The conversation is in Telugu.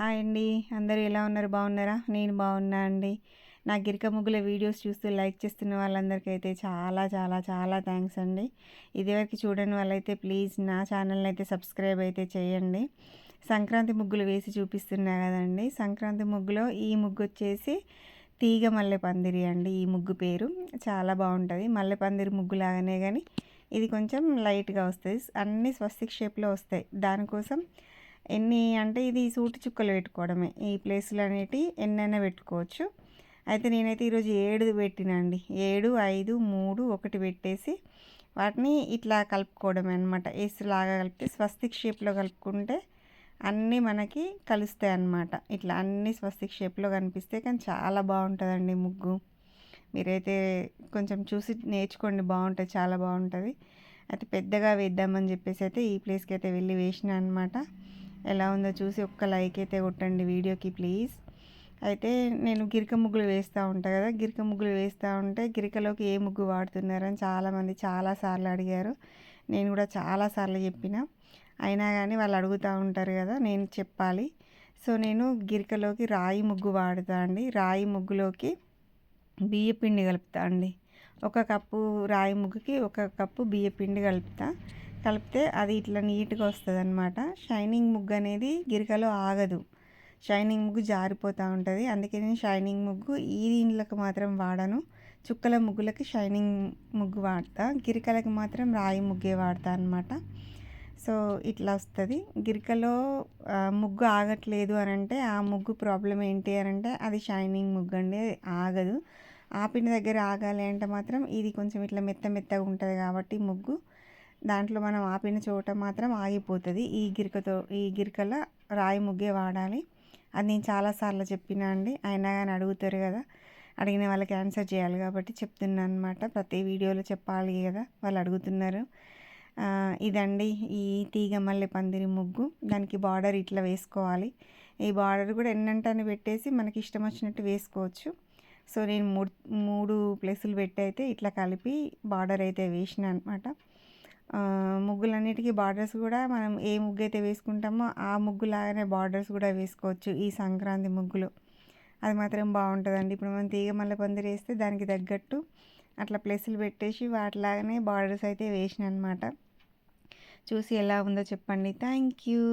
హాయ్ అండి. అందరూ ఎలా ఉన్నారు? బాగున్నారా? నేను బాగున్నా అండి. నా గిరిక ముగ్గుల వీడియోస్ చూస్తూ లైక్ చేస్తున్న వాళ్ళందరికీ అయితే చాలా చాలా చాలా థ్యాంక్స్ అండి. ఇదివరకు చూడని వాళ్ళైతే ప్లీజ్ నా ఛానల్ని అయితే సబ్స్క్రైబ్ అయితే చేయండి. సంక్రాంతి ముగ్గులు వేసి చూపిస్తున్నా కదండి. సంక్రాంతి ముగ్గులో ఈ ముగ్గు వచ్చేసి తీగ మల్లె పందిరి అండి. ఈ ముగ్గు పేరు చాలా బాగుంటుంది. మల్లె పందిరి ముగ్గు లాగానే కానీ ఇది కొంచెం లైట్గా వస్తుంది. అన్ని స్వస్తిక్ షేప్లో వస్తాయి. దానికోసం ఎన్ని అంటే ఇది సూటి చుక్కలు పెట్టుకోవడమే. ఈ ప్లేస్లు అనేటివి ఎన్నైనా పెట్టుకోవచ్చు. అయితే నేనైతే ఈరోజు ఏడు పెట్టినండి. ఏడు ఐదు మూడు ఒకటి పెట్టేసి వాటిని ఇట్లా కలుపుకోవడమే అనమాట లాగా కలిపితే స్వస్తిక్ షేప్లో కలుపుకుంటే అన్నీ మనకి కలుస్తాయి అన్నమాట. ఇట్లా అన్ని స్వస్తిక్ షేప్లో కనిపిస్తే కానీ చాలా బాగుంటుందండి ముగ్గు. మీరైతే కొంచెం చూసి నేర్చుకోండి బాగుంటుంది చాలా బాగుంటుంది. అయితే పెద్దగా వేద్దామని చెప్పేసి అయితే ఈ ప్లేస్కి అయితే వెళ్ళి వేసిన అనమాట ఎలా ఉందో చూసి ఒక్క లైక్ అయితే కొట్టండి వీడియోకి ప్లీజ్. అయితే నేను గిరిక ముగ్గులు వేస్తూ ఉంటాను కదా గిరిక ముగ్గులు వేస్తూ ఉంటే గిరికలోకి ఏ ముగ్గు వాడుతున్నారని చాలామంది చాలాసార్లు అడిగారు. నేను కూడా చాలాసార్లు చెప్పిన. అయినా కానీ వాళ్ళు అడుగుతూ ఉంటారు కదా నేను చెప్పాలి. సో నేను గిరికలోకి రాయి ముగ్గు వాడుతా అండి. రాయి ముగ్గులోకి బియ్య పిండి కలుపుతా అండి. ఒక కప్పు రాయి ముగ్గుకి ఒక కప్పు బియ్య పిండి కలుపుతా. కలిపితే అది ఇట్లా నీట్గా వస్తుంది అనమాట షైనింగ్ ముగ్గు అనేది గిరికలో ఆగదు. షైనింగ్ ముగ్గు జారిపోతూ ఉంటుంది. అందుకే నేను షైనింగ్ ముగ్గు ఈ దీంట్లోకి మాత్రం వాడను. చుక్కల ముగ్గులకి షైనింగ్ ముగ్గు వాడతా. గిరికలకి మాత్రం రాయి ముగ్గే వాడతా అనమాట సో ఇట్లా వస్తుంది. గిరికలో ముగ్గు ఆగట్లేదు అని అంటే ఆ ముగ్గు ప్రాబ్లం ఏంటి అని అంటే అది షైనింగ్ ముగ్గు అండి. ఆగదు. ఆపిన దగ్గర ఆగాలి అంటే మాత్రం ఇది కొంచెం ఇట్లా మెత్త మెత్తగా ఉంటుంది కాబట్టి ముగ్గు. దాంట్లో మనం ఆపిన చోట మాత్రం ఆగిపోతుంది. ఈ గిరికతో ఈ గిరికల రాయి ముగ్గే వాడాలి. అది నేను చాలాసార్లు చెప్పినా అండి. అయినా కానీ అడుగుతారు కదా. అడిగిన వాళ్ళకి ఆన్సర్ చేయాలి కాబట్టి చెప్తున్నాను అనమాట ప్రతి వీడియోలో చెప్పాలి కదా. వాళ్ళు అడుగుతున్నారు. ఇదండి ఈ తీగ మల్లె పందిరి ముగ్గు. దానికి బార్డర్ ఇట్లా వేసుకోవాలి. ఈ బార్డర్ కూడా ఎన్నంటని పెట్టేసి మనకి ఇష్టం వచ్చినట్టు వేసుకోవచ్చు. సో నేను మూడు మూడు ప్లేసులు పెట్టి అయితే ఇట్లా కలిపి బార్డర్ అయితే వేసిన అనమాట ముగ్గులన్నిటికీ బార్డర్స్ కూడా మనం ఏ ముగ్గు అయితే వేసుకుంటామో ఆ ముగ్గులాగానే బార్డర్స్ కూడా వేసుకోవచ్చు ఈ సంక్రాంతి ముగ్గులు. అది మాత్రం బాగుంటుందండి. ఇప్పుడు మనం తీగ మల్ల పందిరి వేస్తే దానికి తగ్గట్టు అట్లా ప్లేసులు పెట్టేసి వాటిలాగానే బార్డర్స్ అయితే వేసిన అనమాట చూసి ఎలా ఉందో చెప్పండి. Thank you